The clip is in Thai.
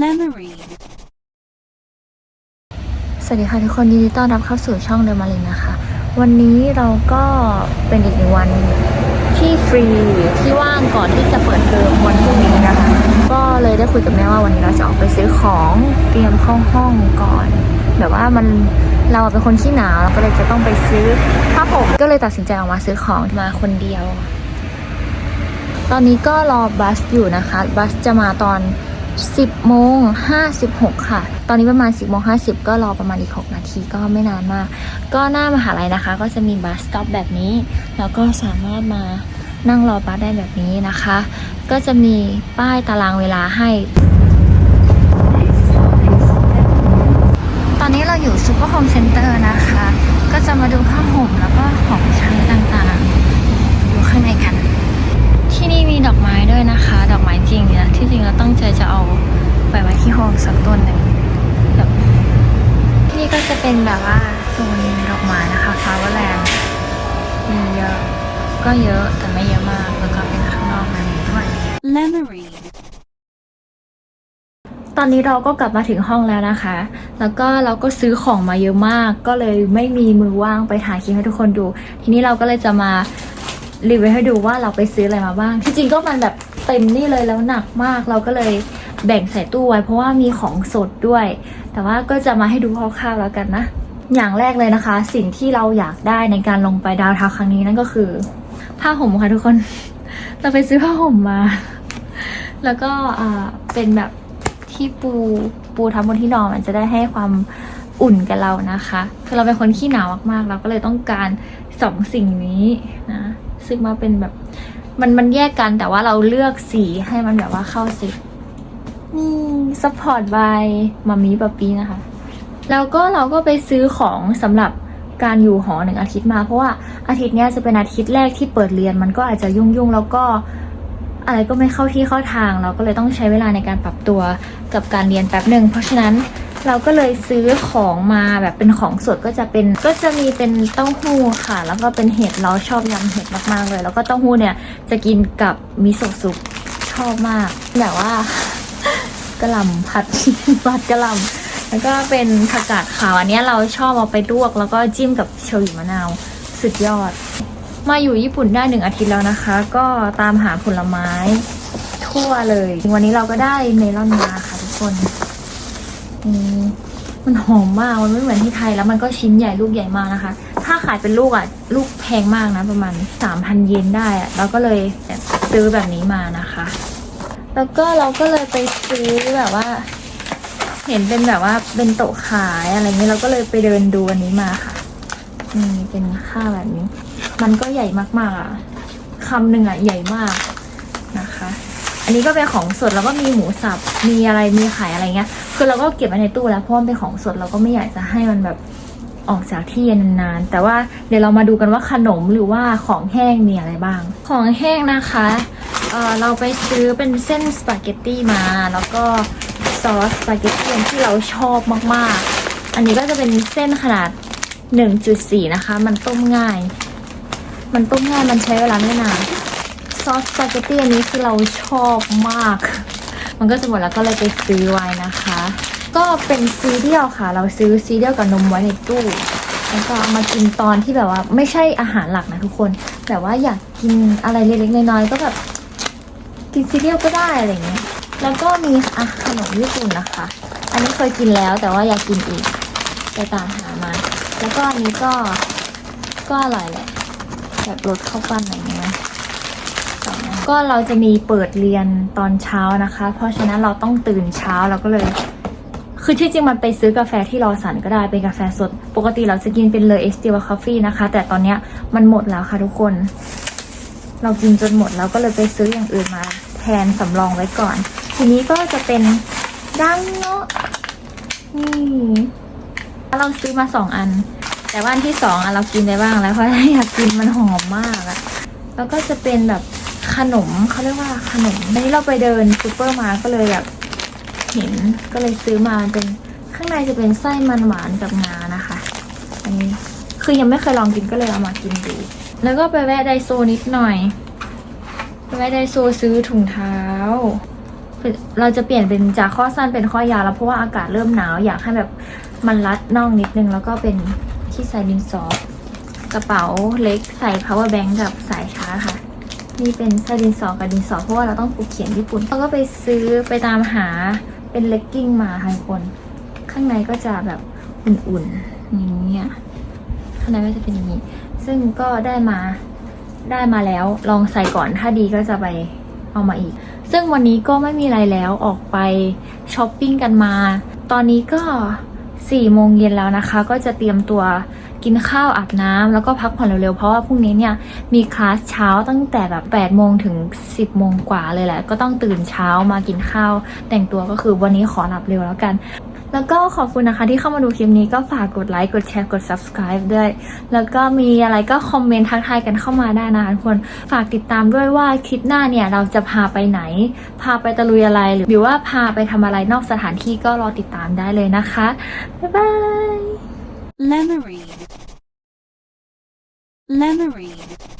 Lemonade. สวัสดีค่ะทุกคนยินดีต้อนรับเข้าสู่ช่องเดอมารินนะคะ วันนี้เราก็เป็นอีกหนึ่งวันที่ฟรีที่ว่างก่อนที่จะเปิดเทอมวันพรุ่งนี้นะคะ ก็เลยได้คุยกับแม่ว่าวันนี้เราจะออกไปซื้อของเตรียมเข้าห้องก่อน แบบว่ามันเราเป็นคนขี้หนาวเราก็เลยจะต้องไปซื้อผ้าห่มก็เลยตัดสินใจออกมาซื้อของมาคนเดียว ตอนนี้ก็รอบัสอยู่นะคะ บัสจะมาตอน 10โมง56 ค่ะ ตอนนี้ประมาณ 10โมง50 ก็รอประมาณอีก 6 นาทีก็ไม่นานมาก ก็หน้ามหาลัยนะคะ ก็จะมีบัสสต็อปแบบนี้ แล้วก็สามารถมานั่งรอบัสได้แบบนี้นะคะ ก็จะมีป้ายตารางเวลาให้ ตอนนี้เราอยู่ซูเปอร์โฮมเซ็นเตอร์นะคะ ก็จะมาดูผ้าห่มแล้วก็ของใช้ต่างๆอยู่ข้างในกัน ที่นี่มีดอกไม้ด้วยนะคะ ดอกไม้จริงเนี่ยที่จริงเราตั้งใจจะเอาไปไว้ที่ห้องสักต้นหนึ่งแบบที่นี่ก็จะ เป็นแบบว่าโซนดอกไม้นะคะฟลาวเวอร์แลนด์มีเยอะก็เยอะแต่ไม่เยอะมากแล้วก็เป็นข้างนอกแบบนี้ด้วย Lemonade. ตอนนี้เราก็กลับมาถึงห้องแล้วนะคะ แล้วก็เราก็ซื้อของมาเยอะมาก ก็เลยไม่มีมือว่างไปถ่ายคลิปให้ทุกคนดู ทีนี้เราก็เลยจะมารีวิวให้ดูว่าเราไปซื้ออะไรมาบ้าง ที่จริงก็มันแบบเต็มนี่เลยแล้วหนักมาก เราก็เลย แบ่งใส่ตู้ไว้เพราะว่ามีของสดด้วย แต่ว่าก็จะมาให้ดูคร่าวๆแล้วกันนะ อย่างแรกเลยนะคะ สิ่งที่เราอยากได้ในการลงไปดาวเทาครั้งนี้นั่นก็คือ ผ้าห่มค่ะทุกคน เราไปซื้อผ้าห่มมา แล้วก็อ่าเป็นแบบที่ปูปูทับบนที่นอนมันจะได้ให้ความอุ่นกับเรานะคะ คือเราเป็นคนขี้หนาวมากๆ เราก็เลยต้องการสองสิ่งนี้นะ ซึ่งมาเป็นแบบมันมันแยกกันแต่ว่าเราเลือกสีให้มันแบบว่าเข้าสิ นี่ซัพพอร์ตบายมามีปปีนะคะ แล้วก็เราก็ไปซื้อของสำหรับการอยู่หอหนึ่งอาทิตย์มา เพราะว่าอาทิตย์นี้จะเป็นอาทิตย์แรกที่เปิดเรียนมันก็อาจจะยุ่งๆแล้วก็อะไรก็ไม่เข้าที่เข้าทาง เราก็เลยต้องใช้เวลาในการปรับตัวกับการเรียนแป๊บหนึ่งเพราะฉะนั้นเราก็เลยซื้อของมาแบบเป็นของสดก็จะเป็นก็จะมีเป็นเต้าหู้ค่ะ แล้วก็เป็นเห็ดเราชอบยำเห็ดมากๆเลย แล้วก็เต้าหู้เนี่ยจะกินกับมิโซะซุปชอบมากแบบว่า กะหล่ำผัด ผัดกะหล่ำแล้วก็เป็นผักกาดขาวอันนี้เราชอบเอาไปลวก แล้วก็จิ้มกับโชยุมะนาวสุดยอด มาอยู่ญี่ปุ่นได้หนึ่งอาทิตย์แล้วนะคะ ก็ตามหาผลไม้ทั่วเลย วันนี้เราก็ได้เมลอนมาค่ะทุกคนมมันหอมมาก มันไม่เหมือนที่ไทยแล้วมันก็ชิ้นใหญ่ลูกใหญ่มากนะคะ ถ้าขายเป็นลูกอะ ลูกแพงมากนะ ประมาณสามพันเยนได้อะเราก็เลยซื้อแบบนี้มานะคะ แล้วก็เราก็เลยไปซื้อแบบว่า เห็นเป็นแบบว่าเป็นโต๊ะขายอะไรเงี้ยเราก็เลยไปเดินดูอันนี้มาค่ะนี่เป็นข้าวแบบนี้ มันก็ใหญ่มากๆอะคำหนึ่งอะใหญ่มากนะคะ อันนี้ก็เป็นของสดแล้วก็มีหมูสับมีอะไรมีไข่อะไรเงี้ย คือเราก็เก็บไว้ในตู้แล้วเพราะมันเป็นของสดเราก็ไม่อยากจะให้มันแบบออกจากที่เย็นนานๆแต่ว่าเดี๋ยวเรามาดูกันว่าขนมหรือว่าของแห้งมีอะไรบ้าง ของแห้งนะคะ เออเราไปซื้อเป็นเส้นสปาเกตตี้มา แล้วก็ซอสสปาเกตตี้ที่เราชอบมากๆ อันนี้ก็จะเป็นเส้นขนาด 1.4 นะคะ มันต้มง่าย มันต้มง่ายมันใช้เวลาไม่นานซอสสปาเกตตี้อันนี้คือเราชอบมาก มันก็จะหมดแล้วก็เลยไปซื้อไว้นะคะ ก็เป็นซีเรียลค่ะ เราซื้อซีเรียลกับนมไว้ในตู้แล้วก็เอามากินตอนที่แบบว่าไม่ใช่อาหารหลักนะทุกคน แต่ว่าอยากกินอะไรเล็กๆน้อยๆก็แบบ กินซีเรียลก็ได้อะไรเงี้ย แล้วก็มีอะขนมญี่ปุ่นนะคะ อันนี้เคยกินแล้วแต่ว่าอยากกินอีกไปตามหามา แล้วก็อันนี้ก็ก็อร่อยแหละแบบรสข้าวปั้นอะไรเงี้ยก็เราจะมีเปิดเรียนตอนเช้านะคะ เพราะฉะนั้นเราต้องตื่นเช้าเราก็เลย คือที่จริงมันไปซื้อกาแฟที่รอสันก็ได้ เป็นกาแฟสด ปกติเราจะกินเป็นเลยเอสติวคาเฟ่นะคะ แต่ตอนเนี้ยมันหมดแล้วค่ะทุกคน เรากินจนหมดแล้วก็เลยไปซื้ออย่างอื่นมา แทนสำรองไว้ก่อน ทีนี้ก็จะเป็นดังโนาะนี่เราซื้อมาสองอัน แต่ว่าอันที่สองอะเรากินได้บ้างแล้วเพราะอยากกินมันหอมมากอะแล้วก็จะเป็นแบบขนมเขาเรียกว่าขนมอันนี้เราไปเดินซูเปอร์มาก็เลยแบบเห็นก็เลยซื้อมาเป็นข้างในจะเป็นไส้มันหวานกับงานะคะอันนี้คือยังไม่เคยลองกินก็เลยเอามากินดู แล้วก็ไปแวะไดโซนิดหน่อย แวะไดโซซื้อถุงเท้า เราจะเปลี่ยนเป็นจากข้อสั้นเป็นข้อยาวแล้วเพราะว่าอากาศเริ่มหนาวอยากให้แบบมันรัดน่องนิดนึง แล้วก็เป็นที่ใส่ดินสอกระเป๋าเล็กใส่ power bank กับสายชาร์จค่ะ นี่เป็นไส้ดินสอกับดินสอเพราะว่าเราต้องผูกเขียนญี่ปุ่นเราก็ไปซื้อไปตามหาเป็นเลกกิ้งมาค่ะทุกคน ข้างในก็จะแบบอุ่นๆอย่างเงี้ยข้างในก็จะเป็นอย่างนี้ ซึ่งก็ได้มา ได้มาแล้วลองใส่ก่อนถ้าดีก็จะไปเอามาอีก ซึ่งวันนี้ก็ไม่มีอะไรแล้วออกไปช้อปปิ้งกันมา ตอนนี้ก็4โมงเย็นแล้วนะคะ ก็จะเตรียมตัวกินข้าวอาบน้ำแล้วก็พักผ่อนเร็วๆ เพราะว่าพรุ่งนี้เนี่ยมีคลาสเช้าตั้งแต่แบบ8โมงถึง 10โมงกว่าเลยแหละ ก็ต้องตื่นเช้ามากินข้าว แต่งตัวก็คือวันนี้ขอหลับเร็วแล้วกัน แล้วก็ขอบคุณนะคะที่เข้ามาดูคลิปนี้ก็ฝากกดไลค์กดแชร์กด subscribe ด้วย แล้วก็มีอะไรก็คอมเมนต์ทักทายกันเข้ามาได้นะคะทุกคนฝากติดตามด้วยว่าคลิปหน้าเนี่ยเราจะพาไปไหน พาไปตะลุยอะไรหรือว่าพาไปทำอะไรนอกสถานที่ก็รอติดตามได้เลยนะคะ บ๊ายบาย Lemonade. Lemonade.